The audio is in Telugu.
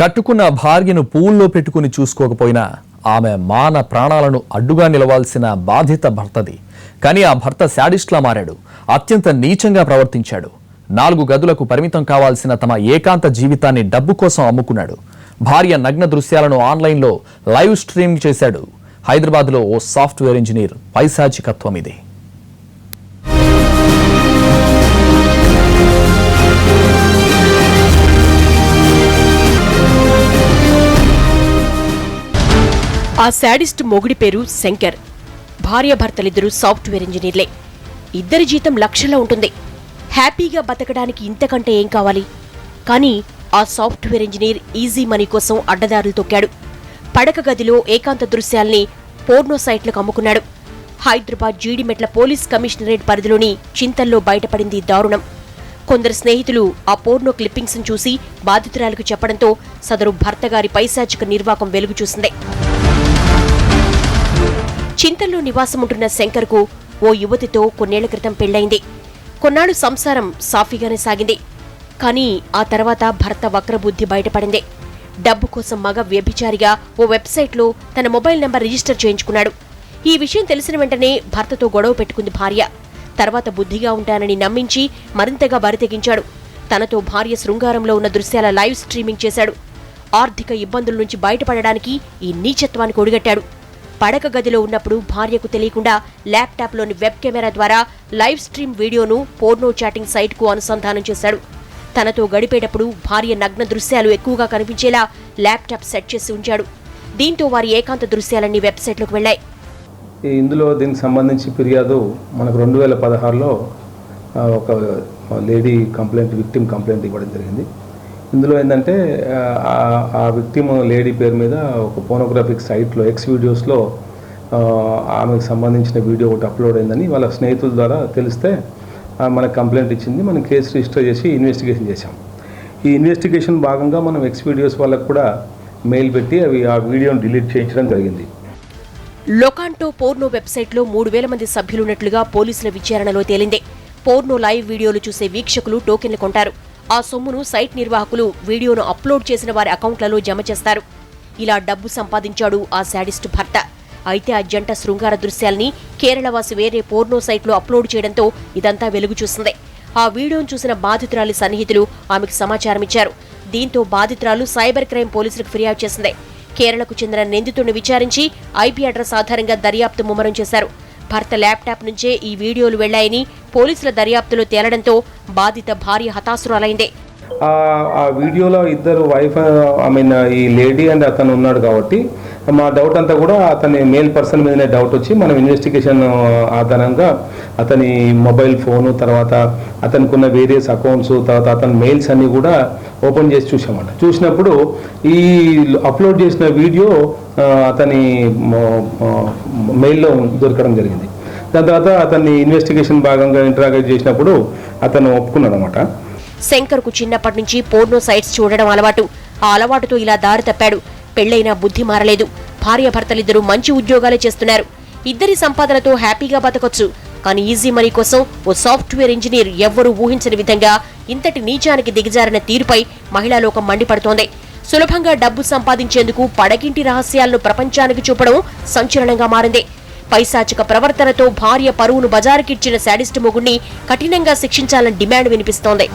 కట్టుకున్న భార్యను పూల్లో పెట్టుకుని చూసుకోకపోయినా ఆమె మాన ప్రాణాలను అడ్డుగా నిలవాల్సిన బాధ్యత భర్తది. కానీ ఆ భర్త శాడిస్ట్లా మారాడు. అత్యంత నీచంగా ప్రవర్తించాడు. నాలుగు గదులకు పరిమితం కావాల్సిన తమ ఏకాంత జీవితాన్ని డబ్బు కోసం అమ్ముకున్నాడు. భార్య నగ్న దృశ్యాలను ఆన్లైన్లో లైవ్ స్ట్రీమ్ చేశాడు. హైదరాబాద్లో ఓ సాఫ్ట్వేర్ ఇంజనీర్ పైశాచికత్వం ఇది ఆ శాడిస్ట్ మొగుడి పేరు శంకర్. భార్యాభర్తలిద్దరూ సాఫ్ట్వేర్ ఇంజనీర్లే. ఇద్దరి జీతం లక్షల్లో ఉంటుంది. హ్యాపీగా బతకడానికి ఇంతకంటే ఏం కావాలి? కానీ ఆ సాఫ్ట్వేర్ ఇంజనీర్ ఈజీ మనీ కోసం అడ్డదారులు తొక్కాడు. పడక గదిలో ఏకాంత దృశ్యాల్ని పోర్నో సైట్లకు అమ్ముకున్నాడు. హైదరాబాద్ జీడిమెట్ల పోలీస్ కమిషనరేట్ పరిధిలోని చింతల్లో బయటపడింది దారుణం. కొందరు స్నేహితులు ఆ పోర్నో క్లిప్పింగ్స్ను చూసి బాధితురాలకు చెప్పడంతో సదరు భర్తగారి పైశాచిక నిర్వాకం వెలుగు చూసింది. చింతల్లో నివాసముంటున్న శంకర్కు ఓ యువతితో కొన్నేళ్ళ క్రితం పెళ్ళైంది కొన్నాళ్ళు సంసారం సాఫీగానే సాగింది. కానీ ఆ తర్వాత భర్త వక్రబుద్ధి బయటపడింది. డబ్బు కోసం మగ వ్యభిచారిగా ఓ వెబ్సైట్లో తన మొబైల్ నెంబర్ రిజిస్టర్ చేయించుకున్నాడు. ఈ విషయం తెలిసిన వెంటనే భర్తతో గొడవ పెట్టుకుంది భార్య. తర్వాత బుద్ధిగా ఉంటానని నమ్మించి మరింతగా బరితెగించాడు తనతో భార్య శృంగారంలో ఉన్న దృశ్యాల లైవ్ స్ట్రీమింగ్ చేశాడు. ఆర్థిక ఇబ్బందుల నుంచి బయటపడడానికి ఈ నీచత్వానికి ఒడిగట్టాడు. పడక గదిలో ఉన్నప్పుడు భార్యకు తెలియకుండా ల్యాప్టాప్లోని వెబ్ కెమెరా ద్వారా లైవ్ స్ట్రీమ్ వీడియోను పోర్నో చాటింగ్ సైట్కు అనుసంధానం చేశాడు. తనతో గడిపేటప్పుడు భార్య నగ్న దృశ్యాలు ఎక్కువగా కనిపించేలా ల్యాప్టాప్ సెట్ చేసి ఉంచాడు. దీంతో వారి ఏకాంత దృశ్యాలన్నీ వెబ్సైట్లోకి వెళ్ళాయి. ఇందులో దీనికి సంబంధించి ఫిర్యాదు మనకు రెండు వేల పదహారులో ఒక లేడీ కంప్లైంట్ విక్టిమ్ కంప్లైంట్ ఇవ్వడం జరిగింది. ఇందులో ఏంటంటే ఆ, విక్టిమ్ లేడీ పేరు మీద ఒక పోనోగ్రాఫిక్ సైట్లో ఎక్స్ వీడియోస్లో ఆమెకు సంబంధించిన వీడియో ఒకటి అప్లోడ్ అయిందని వాళ్ళ స్నేహితుల ద్వారా తెలిస్తే మనకు కంప్లైంట్ ఇచ్చింది. మనం కేసు రిజిస్టర్ చేసి ఇన్వెస్టిగేషన్ చేశాం. ఈ ఇన్వెస్టిగేషన్ భాగంగా మనం ఎక్స్ వీడియోస్ వాళ్ళకు కూడా మెయిల్ పెట్టి అవి ఆ వీడియోను డిలీట్ చేయించడం జరిగింది. లొకాంటో పోర్నో వెబ్సైట్లో మూడు వేల మంది సభ్యులున్నట్లుగా పోలీసుల విచారణలో తేలింది. పోర్నో లైవ్ వీడియోలు చూసే వీక్షకులు టోకెన్లు కొంటారు. ఆ సొమ్మును సైట్ నిర్వాహకులు వీడియోను అప్లోడ్ చేసిన వారి అకౌంట్లలో జమ చేస్తారు. ఇలా డబ్బు సంపాదించాడు ఆ శాడిస్ట్ భర్త. అయితే ఆ జంట శృంగార దృశ్యాల్ని కేరళవాసి వేరే పోర్నో సైట్లో అప్లోడ్ చేయడంతో ఇదంతా వెలుగు చూసింది. ఆ వీడియోను చూసిన బాధితురాలి సన్నిహితులు ఆమెకు సమాచారం ఇచ్చారు. దీంతో బాధితురాలు సైబర్ క్రైమ్ పోలీసులకు ఫిర్యాదు చేసింది. కేరళకు చెందిన నిందితుడిని విచారించి ఐపీ అడ్రస్ ఆధారంగా దర్యాప్తు ముమ్మరం చేశారు. భర్త ల్యాప్టాప్ నుంచే ఈ వీడియోలు వెళ్ళాయని పోలీసుల దర్యాప్తులో తేలడంతో బాధిత భార్య హతాశురాలైంది. ఆ వీడియోలో ఇద్దరు వైఫ్ ఐ మీన్ ఈ లేడీ అండ్ అతను ఉన్నాడు కాబట్టి మా డౌట్ అంతా కూడా అతని మెయిల్ పర్సన్ మీదనే డౌట్ వచ్చి మనం ఇన్వెస్టిగేషన్ ఆధారంగా అతని మొబైల్ ఫోను తర్వాత అతనికి ఉన్న వేరియస్ అకౌంట్స్ తర్వాత అతని మెయిల్స్ అన్నీ కూడా ఓపెన్ చేసి చూసామట చూసినప్పుడు ఈ అప్లోడ్ చేసిన వీడియో అతని మెయిల్లో దొరకడం జరిగింది. దాని తర్వాత అతన్ని ఇన్వెస్టిగేషన్ భాగంగా ఇంటరాగేట్ చేసినప్పుడు అతను ఒప్పుకున్నాడు అనమాట శంకర్కు చిన్నప్పటి నుంచి పోర్నో సైట్స్ చూడడం అలవాటు. ఆ అలవాటుతో ఇలా దారి తప్పాడు. పెళ్ళైనా బుద్ధి మారలేదు. భార్యాభర్తలిద్దరూ మంచి ఉద్యోగాలే చేస్తున్నారు. ఇద్దరి సంపాదనతో హ్యాపీగా బతకొచ్చు. కానీ ఈజీ మనీ కోసం ఓ సాఫ్ట్వేర్ ఇంజనీర్ ఎవ్వరూ ఊహించని విధంగా ఇంతటి నీచానికి దిగజారిన తీరుపై మహిళా లోకం మండిపడుతోంది. సులభంగా డబ్బు సంపాదించేందుకు పడగింటి రహస్యాలను ప్రపంచానికి చూపడం సంచలనంగా మారింది. పైశాచిక ప్రవర్తనతో భార్య పరువును బజారుకిచ్చిన శాడిస్ట్ మొగుణ్ణి కఠినంగా శిక్షించాలని డిమాండ్ వినిపిస్తోంది.